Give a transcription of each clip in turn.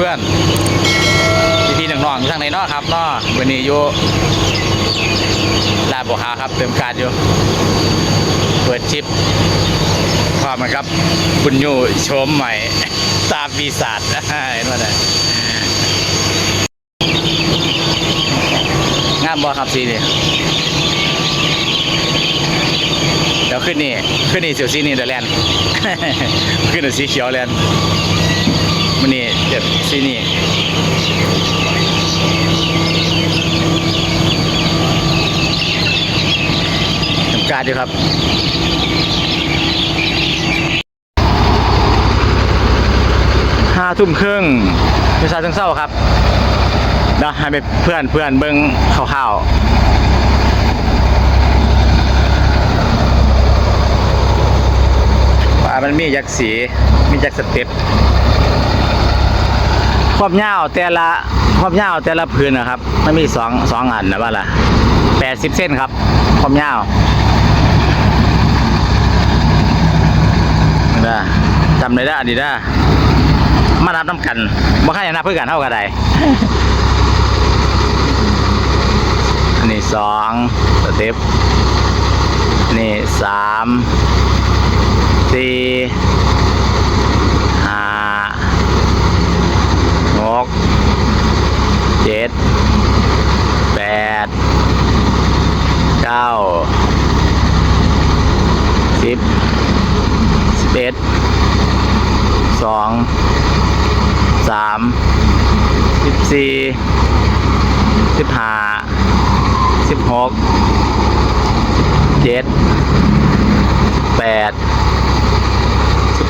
พื่อนๆพี่ๆน้องๆอยู่ทางไหนเนาะครับเนาะวันนี้อยู่ลาบัวขาวครับเติมการอยู่เปิดชิปพร้อมนะครับคุณยูโชมใหม่ ตาปีศาจเห็นไหมเนี่ยงามบอครับสีนี่เดี๋ยวขึ้นนี่ ขึ้นนี่เสียวสีนี่เดี๋ยวแลนขึ้นเดี๋ยวสีเขียวแลน มันนี่เดี๋ยวสีนี่ทำการดอยู่ครับห้าทุ่มครึ่งพิซซ่าทั้งเศร้าครับเดี๋ยวให้ไปเพื่อนเพื่อนเบิ้งข่าวๆว่ามันมียักษ์สี มียักษ์สเต็ป ความยาวแต่ละความยาวแต่ละพื้นนะครับมันมีสองสองอันนะว่าล่ะแปดสิบเส้นครับความยาวนะจำได้ได้อดีได้มานับน้ำกันบ่ค่าอยนับเพื่อกันเท่ากันใดอันนี้สองสเต็ปนนี้สามสี่ห้าหกเจ็ดแปดเก้าสิบสิบเอ็ดสอง สามสิบสี่สิบห้าสิบหกเจ็ดแปดสิบ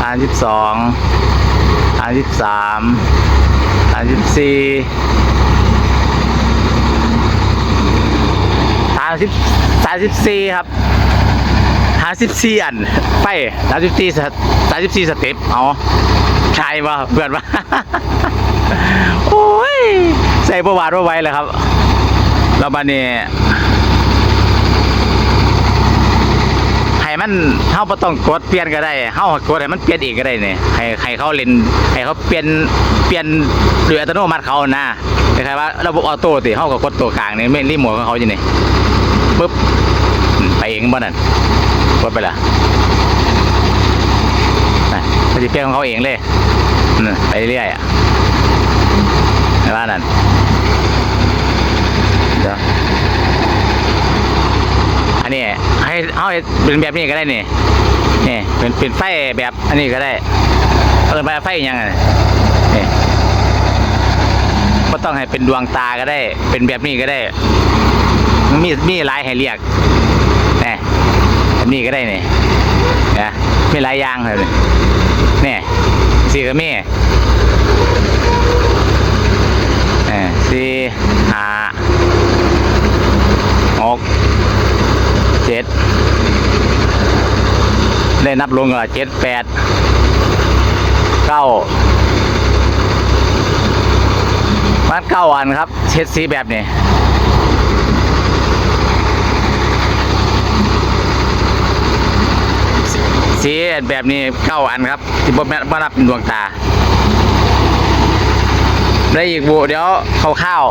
สามสิบสองสามสิบสามสามสิบสี่สามสิบสามสิบสี่ครับห้าสิบสี่อัน ไปสามสิบสี่สามสิบสี่สเต็ปเอาใช่ป่ะเพื่อนป่ะโอ้ย ใส่ประวัติว่าไว้เลยครับ แล้วบันนี้ให้ มันเฮาบ่ต้องกดเปลี่ยนก็ได้เฮากดให้มันเปลี่ยนเองก็ได้เนี่ยให้ให้เขาเล่นให้เขาเปลี่ยนเปลี่ยนโดยอัตโนมัติเขานะคล้ายๆว่าระบบออโต้ติเฮาก็กดตัวกลางนี่ไม่รีโมทของเขาอยู่นี่ปึ๊บไปเองบ่นั่นกดไปละนะมันจะเปลี่ยนของเขาเองเลยไปเรื่อยอะในบ้านนั้นเดี๋ยว อันนี้ให้เอาเป็นแบบนี้ก็ได้นี่นี่เป็นเป็นไฟแบบอันนี้ก็ได้ เออไปไฟยังไงนี่ก็ต้องให้เป็นดวงตาก็ได้ เป็นแบบนี้ก็ได้ มีมีหลายให้เรียกนี่แบบนี้ก็ได้นี่นะมีหลายอย่างเลยนี่สี่ก็มีสี่ห้าหกเจ็ดได้ นับลงก็เจ็ดแปดเก้ามันเก้าอันครับ เช็ดสีแบบนี้สีแบบนี้เก้าอันครับ ที่บ่แม่นบ่นับเป็นดวงตา ได้อีกบุเดี๋ยวคร่าว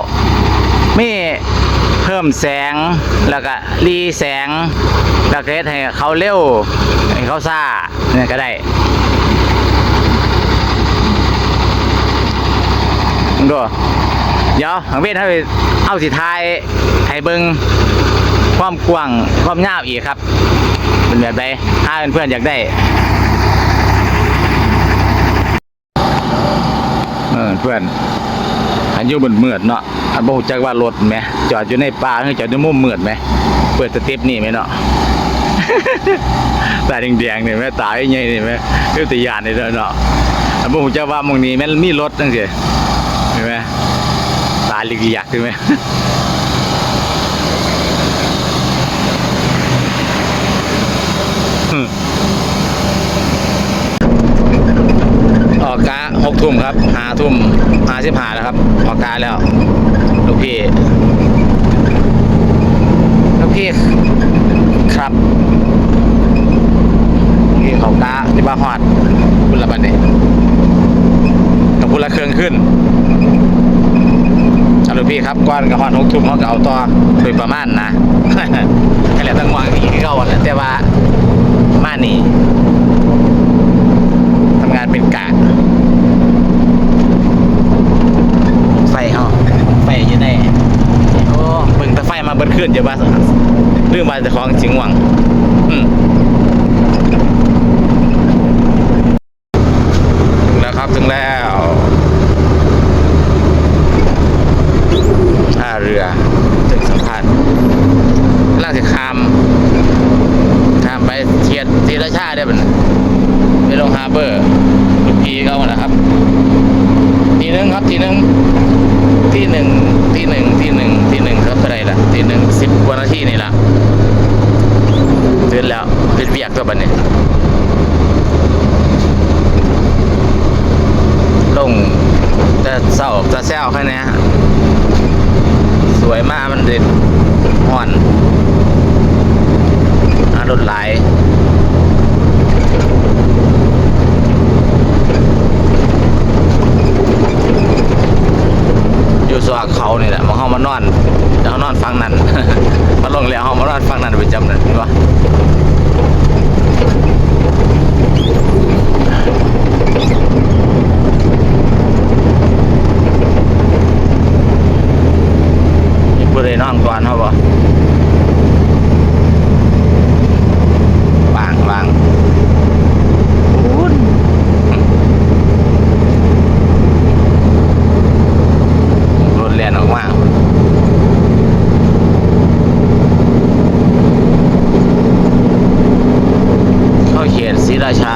ๆมี เพิ่มแสงแล้วก็รีแสงแล้วก็เฮ็ดให้เขาเร็วให้เขาซ่าเนี่ยก็ได้ดูเดี๋ยวทางเวทให้เอาสิทายให้เบิงความกว้างความยาวอีกครับ เป็นแบบใดถ้าเพื่อนๆอยากได้เออเพื่อน อันอยู่บนเมือดเนาะอันบ่จักว่ารถแหมจอดอยู่ในป่าหรือจอดในมุมมืดแหมเปิดสเต็ปนี่ไหมเนาะตาแดงๆนี่แม่ตาใหญ่ๆนี่แม่คือตะยานนี่เด้อเนาะอันบ่จักว่ามองนี้แม่นมีรถจังซี่เห็นไหมตาลิกยากใช่ไหมอืมออกกา หกทุ่มครับหาทุ่มหาสิบหาแล้วครับออกกาแล้วลูกพี่ลูกพี่ครับพี่เขากาที่บ้าฮอดคุณละบันเนี่ยกับคุณละเครื่องขึ้นเอาลูกพี่ครับก้อนกับฮอดหกทุ่มเขาก็เอาต่อโดยประมาณนะให้แล้วตั้งวางอีกเก้าวันแล้วแต่ว่ามานี่ทำงานเป็นกะไฟเขาไฟอยังไงโอ้เบิ่งแต่ไฟมา เบิ้ขึ้นเดี๋ยวว่าเรื่องมาจะของจิงหวังอืมถึงแล้วครับถึงแล้วท่าเรือตึกสัมพันธ์ล่างจะข้ามข้ามไปเทียดทีละชาได้เป็นไปลงฮาร์เบอร์ลูกพีเขานะครับ ทีหนึ่งครับทีหนึ่ง ที่หนึ่งที่หนึ่งที่หนึ่งที่หนึ่งครับเท่าไหรล่ะที่หนึ่งสิบกว่านาทีนี่ละตื่นแล้วเป็นเบียกตัวบันเนี้ลงจะเศร้าจะแซวแค่นี้ฮะสวยมากมันเด็ดห่อนอารถไหลายอยู่สวากเขานี่แหละมาเข้ามานอนแล้วเขานอนฟังนั่น มาลงแล้วเขามานอนฟังนั่นไปจำนั่นเห็นปะ มีผู้ใดนอนก่อนเขาบ่วางวางอู้นรถเลียนออกมาเข้าเขตศรีราชา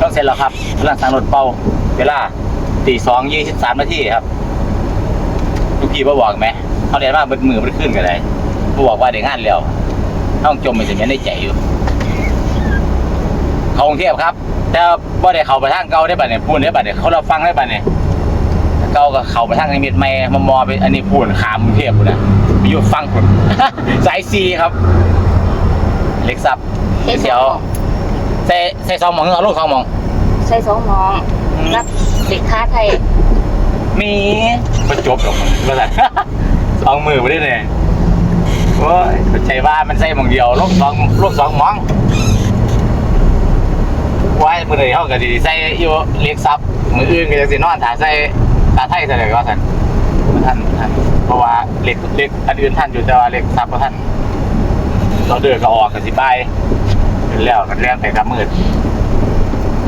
ต้องเสร็จแล้วครับกำลังสั่งรถเป่าเวลา ตีสองยี่สิบสามนาทีครับลูกพี่บ่บอกไหมเขาเรียนว่าเบิดมือมันขึ้นกันเลยบ่บอกว่าได้งานแล้วต้องจมไปถึงยันได้ใจอยู่เขากรุงเทพครับ แต่บ่ได้เขาไปทางเก่าได้บัดเนี่ยพูดได้บัดเนี่ยเขาเราฟังได้บัดเนี่ยเก่าก็เขาไปทางนิมิตใหม่มามอไปอันนี้พูดขามกรุงเทพพูดนะไปอยู่ฟังพูดสายซีครับ เล็กซับเสียวใส่ใส่ซองหมองเอาลูกซองหมองใส่สองหมองรับ เด็กค้าไทยมีมันจบหรอกมันก็แต่สองมือไม่ได้เลยโอ้ยใจว่ามันใส่มองเดียวลูกสองลูกสองหมองไว้มือเลยเขาก็ดีใส่อยู่เล็กซับมืออื่นก็จะสินอนถ่ายใส่ตาไทยใส่เลยก็ท่านท่านท่านเพราะว่าเล็กเล็กอันอื่นท่านอยู่แต่ว่าเล็กซับก็ท่านเราเดินก็ออกกันสิบายเป็นแล้วกันแล้วแต่กับมืด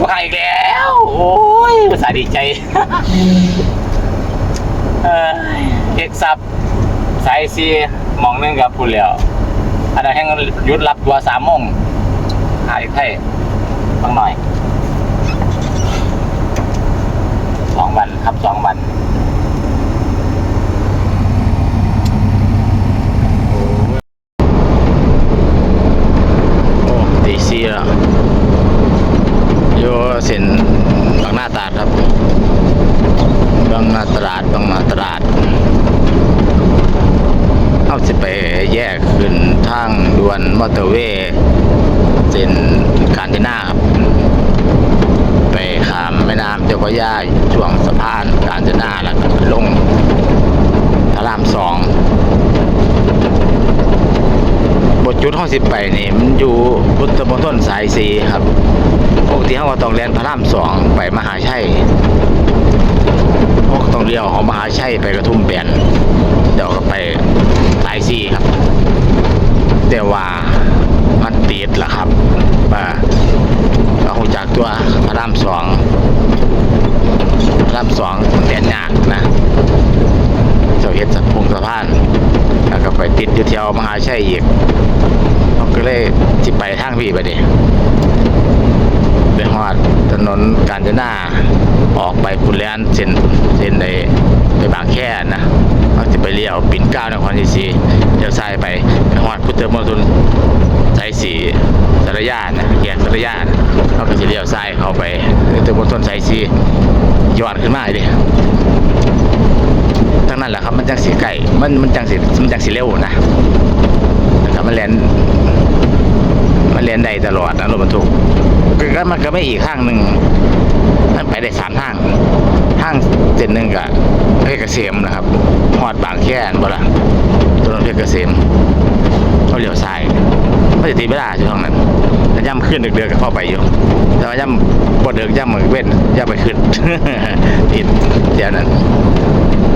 ว่าอีกแล้ว โอ้ยภาษาดีใจ เออเอกซับสายซีมองนึงกับพูดแล้วอันนั้นแห้งยุดรับตัวสามโมงหาอีกไทยบางหน่อยสองวันครับสองวันโอ้ตีซีแล้วโยเส้นบางหน้าตาดครับ บางนาตราดบางนาตราดเอาสิไปแยกขึ้นทางด่วนมอเตอร์เวย์เส้นการที่หน้าครับไปขาม แม่น้ำเจ้าพระยาช่วงสะพานการจนาแล้วก็ลงพระรามสองบทจุดห้องสิบไปนี่มันอยู่พุทธมณฑลสายสีครับปกติเขาก็ต้องเรียนพระรามสองไปมหาชัยพวกต้องเลี้ยวของมหาชัยไปกระทุ่มแบนเดี๋ยวก็ไปสายซีครับ แต่ว่ามันติดละครับว่าเราคงจากตัวพระรามสอง ระรามสองมันแดนยากนะเจ้าเฮ็ดสัตว์พงสะพาน แล้วก็ไปติดอยู่แถวมหาชัยอีกเราก็เลยจิไปทางพี่ไปดิไปฮอดถนนกาญจนาออกไปพุนแลนเส้นเส้นในไปบางแค่นะเราจะไปเลี้ยวปิ่นเก้านครศรีสีเลี้ยวซ้ายไปไปฮอดพุทธมณฑล สายสีสารยานะแยกสารยานเราก็จะเลี้ยวซ้ายเข้าไปพุทธมณฑลสายสีย้อนขึ้นมาดิทั้งนั้นแหละครับมันจังสีไก่มันมันจังสีมันจังสีเร็วนะนะครับมันแลนมันแลนได้ตลอดนะรถบรรทุกก็มันก็ไม่อีกข้างหนึ่งมันไปได้สามทางทางเส้นหนึ่งกับเพชรเกษมนะครับหอดบางแค่นบ่ละถนนเพชรเกษม เขาเลี้ยวซ้ายไม่ได้ตีไม่ได้ช่วงนั้นแต่ย่ำขึ้นเดือกๆก็เข้าไปอยู่ แต่ว่าย่ำบดเดือกย่ำเหมือนเว้นย่ำไปขึ้นผิดเดี๋ยวนั้น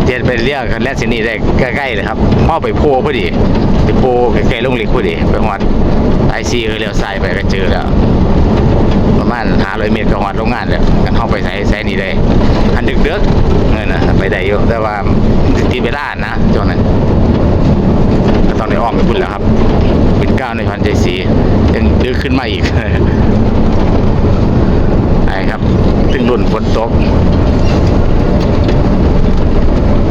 เจ็ดไปเรียกกันแลนสินี่ได้ใกล้ๆเลยครับพ่อไปโพพอดีไปโพใกล้ๆลงเหล็กพอดีไปหอดไอซีก็เลี้ยวซ้ายไปก็เจอแล้วประมาณหาร้อยเมตรก็หอดโรงงานแล้วกันเข้าไปใส่ใส่นี่ได้อันดึกเด้อเงินนะไปได้อยู่แต่ว่ามันสิตีเวลานะช่วงนั้น อ้อมไปบุญแล้วครับเป็นก้าวในพันใจสียังดึกขึ้นมาอีกไอ้ครับถึงรุ่นฝนตก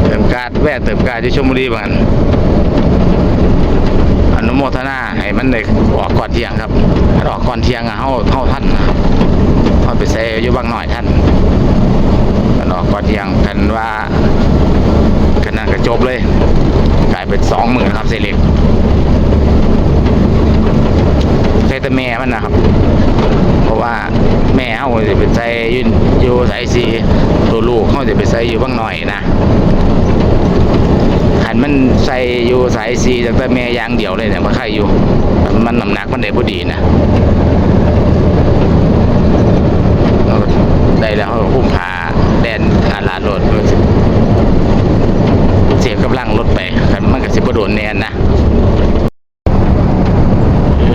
เติมการ์ดแวะเติมการ์ดที่ชลบุรีเหมือนอนุโมทนาให้มันได้ออกก่อนเที่ยงครับออกก่อนเที่ยงอะเฮาเฮาท่านนะครับเฮาไปใส่อยู่บางหน่อยท่านมันออกก่อนเที่ยงกันว่ากันนั่นก็จบเลย กลายเป็นสองหมื่นครับเซเล็กใช้แต่แม่มันนะครับ เพราะว่าแม่เขาจะไปใส่ยืนอยู่สายสีตัวลูกเขาจะไปใส่อยู่บ้างหน่อยนะหันมันใส่อยู่สายสีตั้งแต่แม่ยางเดียวเลยเนี่ยมันใครอยู่ มันน้ำหนักมันได้พอดีนะได้แล้วเขาพุ่มผ่าแดนอาลาดรถ เสียกำลังรถไปคันมันก็สิบโดนแนนนะ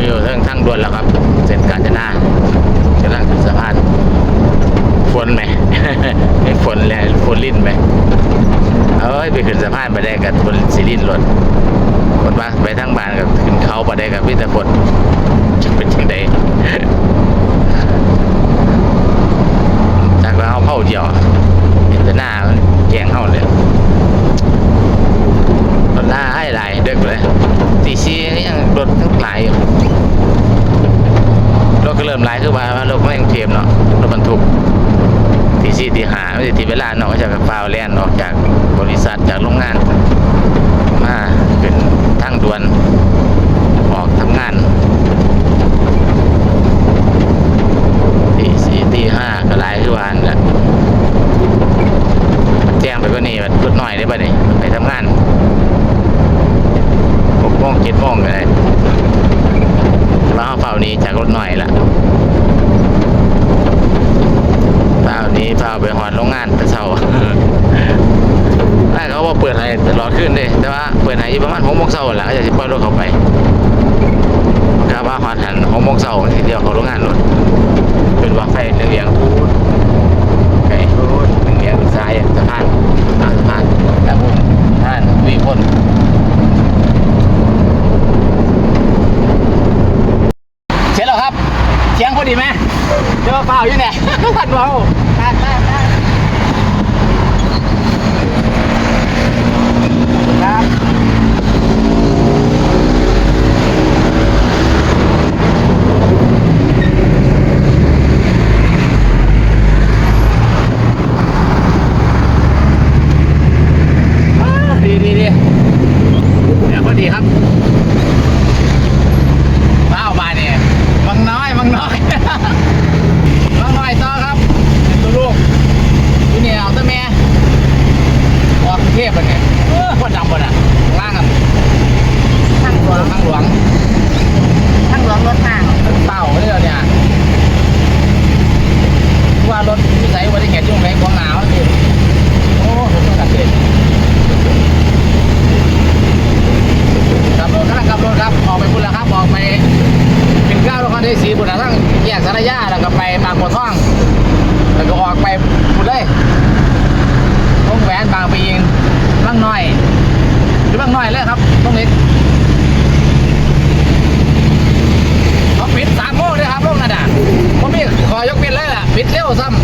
อยู่ทางทางด่วนแล้วครับเส้นกาญจนากำลังขึ้นสะพานฝนไหมไอ้ฝนเลยฝนลิ้นไหมเอ้ยไปขึ้นสะพานไปได้กับฝนสีลิ้นรถฝนว่าไปทางบ้านกับขึ้นเขาไปได้กับพี่แต่ฝนจังใด จากแล้วเอาเผาเดียวเห็นแต่หน้ามันแกงเข้าเลยรถหน้าให้หลายเด็กเลยตีซียังรถทั้งหลายอยู่ รถก็เริ่มไล่ขึ้นมารถไม่ยังเทียมเนาะรถบรรทุกทีสี่ทีหาไม่ใช่ทีเวลาเนาะก็จะกับฟาวแลนออกจากบริษัทจากโรงงาน มาเป็นทางด่วน ออกทำงานทีสี่ทีห้าก็ไล่ขึ้นมาแหละแจ้งไปก็นี่รถหน่อยได้ป่ะนี่ไปทำงานหกโมงเจ็ดโมงก็ได้ ว่าเฝ้า นี้จากรถหน่อยละเฝ้านี้เฝ้าไปหอดโรงงานแต่เช้าได้เขาว่าเปิดให้ตลอดขึ้นเลยแต่ว่าเปิดให้อยู่ประมาณหกโมงเช้าแหละก็จะสิปล่อยรถเข้าไปก็ว่าหอดหันหกโมงเช้าทีเดียวเขาโรงงานรถเป็นว่าไฟเรียงๆพูดไก่พูดเรียงๆซ้ายสะพานตามสะพานแล้วพุ่นท่านวีพ่น เสร็จแล้วครับเสียงพอ ดีไหมเจอเปล่าอยู่ไหนี่ยพันเบาได้ได้ได้ ครับอ้าวดีดีดีเดี๋ยวพอดีครับเป้ามาเนี่ยมังน้อยมังน้อย มังน้อยต่อครับเป็นตัวลูกอยู่เนี่ยเอาตัวแม่ออกกรุงเทพเป็นไงเออคนดำบ่น่ะข้างล่างอะ ทางหลวง ข้างหลวง ทางหลวงรถทาง เป้าเลยเนี่ยว่ารถวิสัยอุบัติเหตุยุ่งไรของหนาวสิโอ้ผมต้องตัดเองขับรถกำลังขับรถครับ ออกไปพุ่นแล้วครับ ออกไปเป็นเก้าแล้วก็ได้สีบุญนะทั้งแยกสารยาแล้วก็ไปบางบัวทอง แล้วก็ออกไปพุ่นเลยวงแหวนบางปีนบางน้อย อยู่บางน้อยเลยครับตรงนี้เขาปิดสามโมงเลยครับลงนั่นน่ะผมมีขอยกปิดเลยล่ะปิดเร็วซ้ำ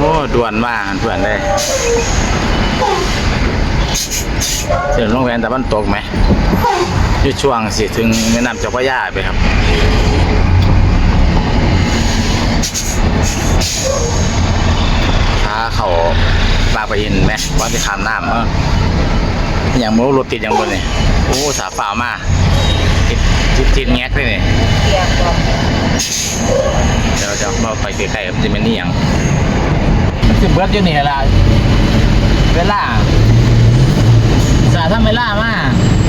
โอ้ด่วนมากเพื่อนเลยเดี๋ย วันตกไหมอยู่ช่วงสิถึงแม่น้ำเจ้าพระยาไปครับถ้าเขาบางปอินไหมว่าจะขามน้ำเอออย่างโมรถติดอย่างบนนี่โอ้สาฝ่ามาติดติดติดแงกเลยนี่เกียเดี๋ยวจะมาไปใกล้ๆมันจะเป็นนี่อย่างมันสิเบิดอยู่นี่ละเวลา สาทำเวลามา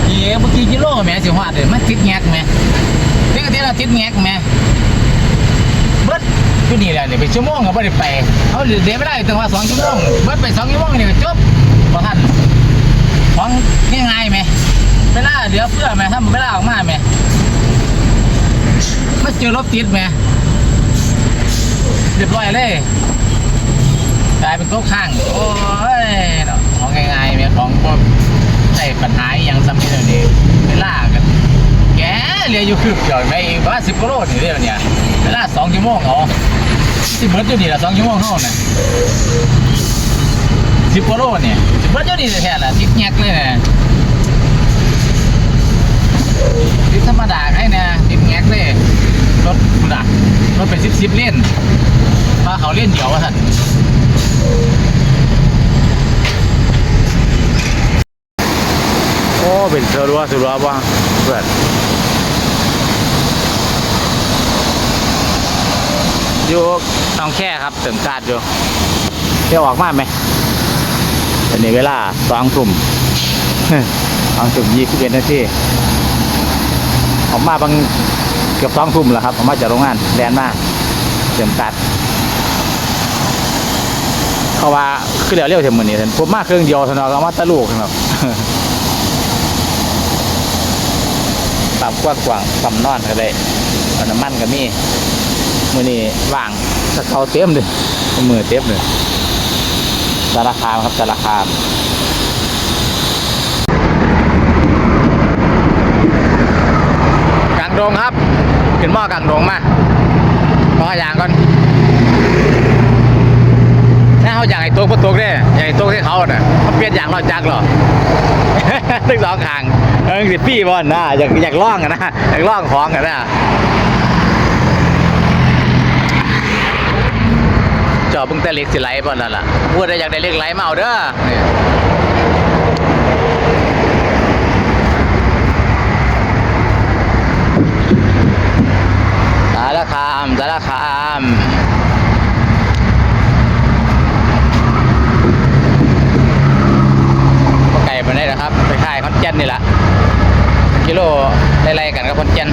กี่เมื่อกี้กิโลแม่สิหวาดเลยมันติดแงกไหมติดกติเราติดแงกไหมเบิดอยู่นี่แหละเนี่ยไปชั่วโมงก็ไม่ได้ไปเขาเดี๋ยวไม่ได้ตั้งว่าสองชั่วโมงเบิดไปสองชั่วโมงนี่ก็จบบ่ทันของง่ายๆไหมเวลาเหลือเฟือไหมถ้าเวลาออกมาไหมมาเจอรถติดไหมเรียบร้อยเลยกลายเป็นโต๊ะข้าง โอ้ยของง่ายๆเนี่ยของพวก ปัญหาอย่างสำคัญเลยเวลากันแกเรียอยู่คืบเดียวไปว่าสิบกิโลนี่เดียวเนี่ยเวลาสองชั่วโมงเอสิบเบิร์ดอยู่นี่ละสองชั่วโมงเท่านั้นสิบกิโลเนี่ยสิบเบิร์ดอยู่นี่แท้ละทิศแยกเลยนะทิศธรรมดาให้นะทิศแยกเลยรถคุณอะรถเป็นสิบสิบเล่นมาเขาเล่นเดียววะท่าน อ้เป็นเธอรัวสุรัวบ้างเพื่อนอยู่หน้องแค่ครับเติมกาดอยู่เที่ยวออกมาไหมตอนนี้เวลาสองทุ่มสองทุ่มยี่สิบเอ็ดนาทีออกมาบางเกือบสองทุ่มแล้วครับออกมาจากโรงงานแดนมาเติมกาดเขาว่าคือเดี๋ยวเรียวเทมมือนี่ท่านผมมาเครื่องเดียวสนอกเอามาตะลูกครับ ปั๊มกว้างกว้างปั๊มนอนก็ได้เอาน้ำมันก็มีมือนี่ว่างสะเขาเต็มเลยมือเต็มเลยสารคามครับสารคามกลางดงครับขึ้นหม้อกลางดงมาขออย่างก่อน อยากให้ตัวก็ตัวได้อยากให้ตัวให้เขาน่ะเขาเปลี่ยนอย่างเราจักหรอทั้งสองขางเออสิพี่บอลนะอยากอยากล่องนะอยากล่องของอะนะจอบเพิ่งแต่เล็กสิไหลบอลนั่นล่ะพูดได้อยากได้เล็กไหลมาเอาเด้อสารคามสารคามก็ไก่ไปได้แล้วครับ ไปค่นนี่แหละกิโลไล่ๆกันกับคอนเจน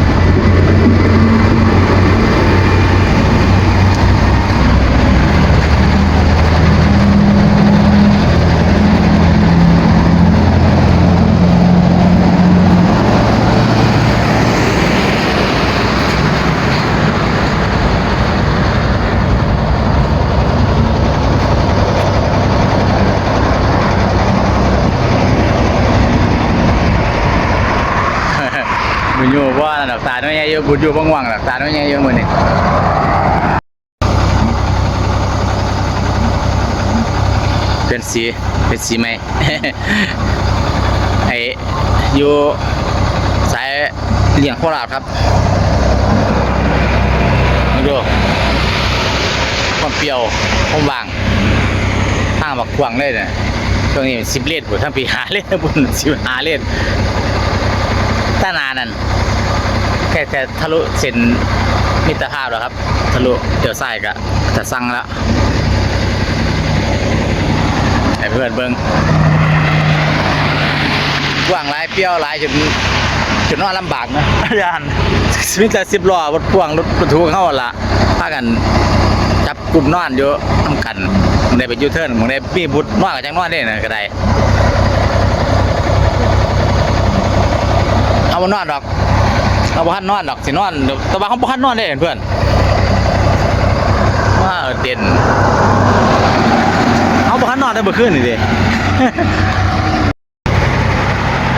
บุญอยู่ว่าดอกตา อยใหญ่อยู่บุญอยู่บ้างว่างดอกตาน้อยใหญ่อยู่มือนี่เป็นสีเป็นสีไหมไออยู่สายเลี้ยงโคราชครับมาดูความเปรี้ยวความบางทางบักขวางเลยเนี่ยช่วงนี้สิบเลนบุทั้งปีหาเลนบุญสิบหาเลนต้านานั่น แค่แต่ทะลุเส้นมิตรภาพแล้วครับ ทะลุเดี๋ยวซ้ายก็จะสั่งแล้วให้เพื่อนเบิ้งกว้างหลายเปรี้ยวหลายจนจนนอนลำบากนะอาจารย์มิแต่สิบล้อรถพ่วงรถบรรทุกเข้าหั่นละพากันจับกลุ่มนอนอยู่ทำกันมึงได้ไปยูเทิร์นมึงได้มีบุตรนอนกับจังนอนได้นะก็ได้เอามานอนดอก เอาบ้านนอนดอกสินอนแต่ว่าเขาบ้านนอนได้เพื่อนว่าเด่นเอนได้เมื่อคืนนี่ดิ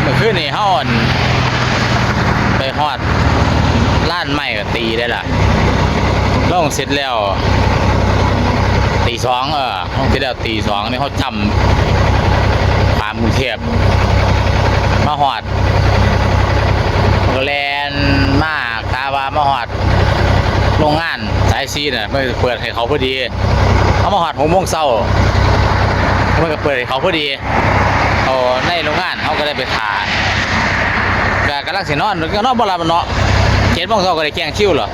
เมื่อคืนนี่เฮาอั่นไปฮอดล้านไม้ก็ตีได้ล่ะลงเสร็จแล้ว ตีสองเออลงเสร็จแล้วตีสองนี่เขาจำความกรุงเทพมาฮอด แลนมากตาวามาฮอดโรงงานสายซีน่ะไม่เปิดให้เขาพอดีเขามาฮอดหกโมงเช้ามันก็เปิดให้เขาพอดีเอาในโรงงานเขาก็ได้ไปทาก็กำลังสินอนก็นอนบ่หลับเนาะเจ็ดโมงเช้าก็ได้แกล้งคิวเหรอ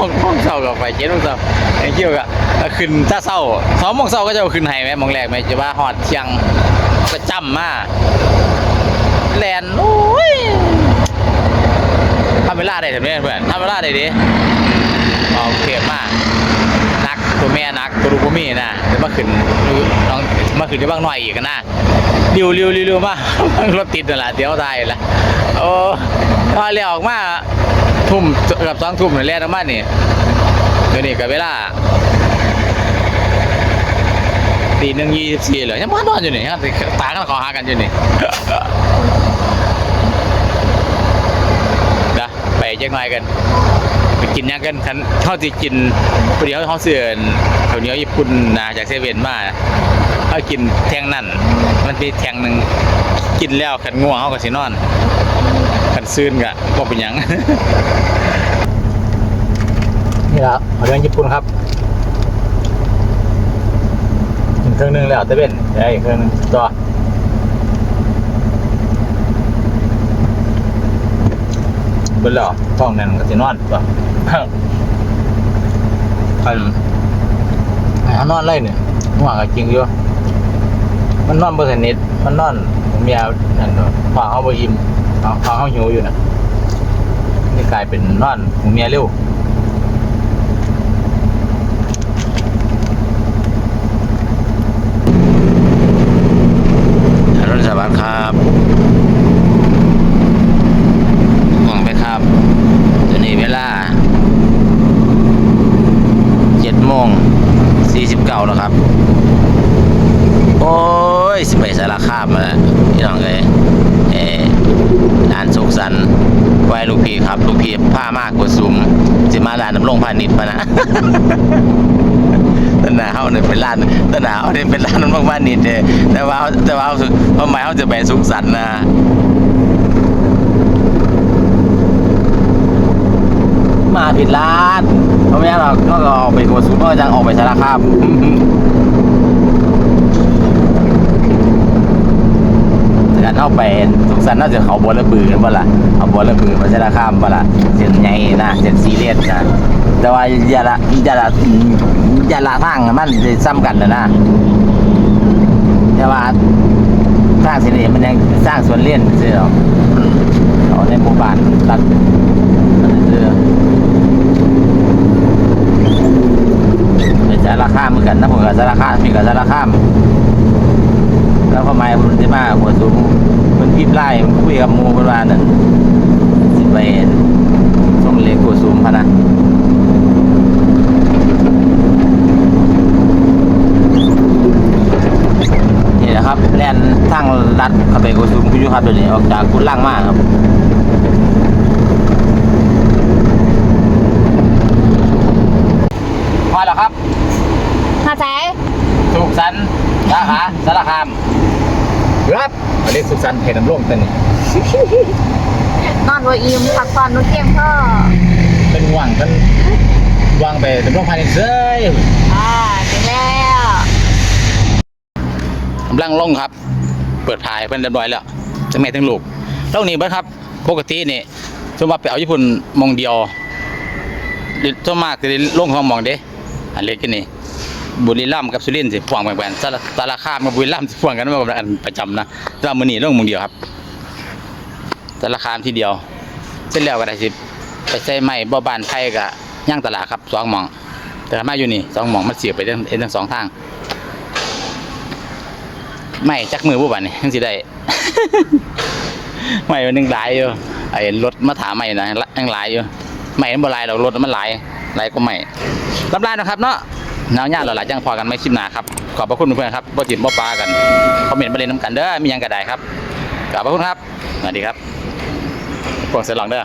หกโมงเช้าก็ไปเจ็ดโมงเช้าแกล้งคิวก็ขึ้นถ้าเช้าสองโมงเช้าก็จะขึ้นให้แม่หมองแรกแม่จะว่าฮอดเที่ยงก็จำมาแลนโอ้ย เวลาได้ทำไมเพื่อนทำเวลาได้ดิเอาเก็บมากนักตัวแม่นักตัวลูกบ่มีนะเดี๋ยวมาขึ้นน้องมาขึ้นได้บ้างหน่อยอีกนะเร็วเร็วเร็วเร็วมากรถติดนั่นแหละเดี๋ยวตายละโอ้พอเรียออกมาทุ่มกับสองทุ่มนี่แล่นออกมานี่เดี๋ยวนี้กับเวลาตีหนึ่งยี่สิบสี่เลยยังมานอนอยู่นี่ยตากันขอหากันอยู่นี่ นะไปแจ้งหน่อยกันไปกินยังกันคันเขาสิกินพอดีเขาเขาเสื่อนข้าวเนียญี่ปุ่นนะจากเซเว่นมาเขากินแทงนั่น มันมีแทงหนึ่งกินแล้วขันง่วงเขาก็สินอนขันซื่นกะบ่เป็นยังนี่ละข้วเหนียวญี่ปุ่นครับกินเครื่องหนึงแล้วเซเว่นได้เครื่องหนึงต่อ เบิ่นแล้วท้องนั่นก็สินอนตัวคันหานอนไรเนี่ยห่วงก็จริงอยู่มันนอนบ่สนิทมันนอนเมียนั่นเนาะพอเขาบ่อิ่มพอเขาหิวอยู่น่ะนี่กลายเป็นนอนเมียเร็วอรุณสวัสดิ์ครับห่วงไปครับตอนนี้ เวลาเจ็ดโมงสี่สิบเก้าแล้วครับ โอ้ยสิไปสารคามมาพี่น้องเลยเออร้านสุขสันต์ไว้ลูกพี่ครับ ลูกพี่ผ้ามากกว่าสุมสิมาร้านน้ำลงพาณิชย์มานะต้นหนาเฮาเนี่ยเป็นร้านต้นหนาเฮาเนี่ยเป็นร้านน้ำลงพาณิชย์เด้แต่ว่าแต่ว่าเขาหมายเขาจะไปสุขสันต์นะ มาผิดร้านเพราะไม่งั้นเราก็ออกไปกัวซูเปอร์จังออกไปสารคามแต่การเข้าไปสุขสันต์น่าจะเขาบนระบือกันบ่ล่ะเขาบนระบือมาสารคามบ่ล่ะเส้นใหญ่นะเส้นซีเรียสนะแต่ว่าอย่าละอย่าละอย่าละทางมันจะซ้ำกันนะนะแต่ว่าทางเสนนี้มันยังสร้างสวนเลี่ยนใช่หรอเอาในหมู่บ้านตัด มันคือเป็นสาร คามเหมือนกันนะผมกับสารคามมีกับสารคาม แล้วทำไมมันจะมาหัวสูงมันพิมพ์ไล่มันคุยกับมูประมาณนั้นสิไปส่งเล็กหัวสูงพนะนี่นะครับแลนทางลัดเข้าไปหัวสูงคุอยู่ครับเดี๋ยวนี้ออกจากกุล่างมากครับ พอแล้วครับ มาใช้ สุขสันต์ สาขาสารคามครับอันนี้สุขสันต์เห็นน้ำร่มตัวนี้นอนวัวอิ่มพักผ่อนนุ่นเที่ยงก็เป็นหวังกันวางไปน้ำร่มภายในเซ้ยอ่าถึงแล้วกำลังลงครับ เปิดพายเป็นเรียบร้อยแล้วจะแม่ทั้งลูกเท่านี้เบ้ครับ ปกตินี่สมมติไปเอาญี่ปุ่นมองเดียวส่วนมากจะได้ลงสองหมองเด้อันเล็กกันนี่ บุรีรัมย์กับสุรินทร์สิพ่วงแบ่งๆสารสารคามกับบุรีรัมย์สิพ่วงกันมาแบบอันประจำนะแต่ว่ามื้อนี้ลงมองเดียวครับสารคามทีเดียว เสร็จแล้วก็ได้สิไปใส่ไม้บ่บานไผ่กับย่างตลาดครับสองหมอง แต่มาอยู่นี่สองหมองมันเสียบไปทั้งเอ็นทั้งสองทางไม่จักมือบ่บานนี่ทั้งสิได้ไม่มันยังหลายอยู่ไอ้รถมาถามไม่นะยังหลายอยู่ไม่มันบ่หลายดอกรถมันหลายหลายก็ไม่รับรานนะครับเนาะ น้าหนาเราหลายจังพอกันไม่คลิปหนาครับ ขอบพระคุณเพื่อนๆครับบ่จิบบ่ปลากันคอมเมนต์มาเล่นน้ำกันเด้อมียังกระไดครับขอบพระคุณครับสวัสดีครับพวกเสร็จหลังเด้อ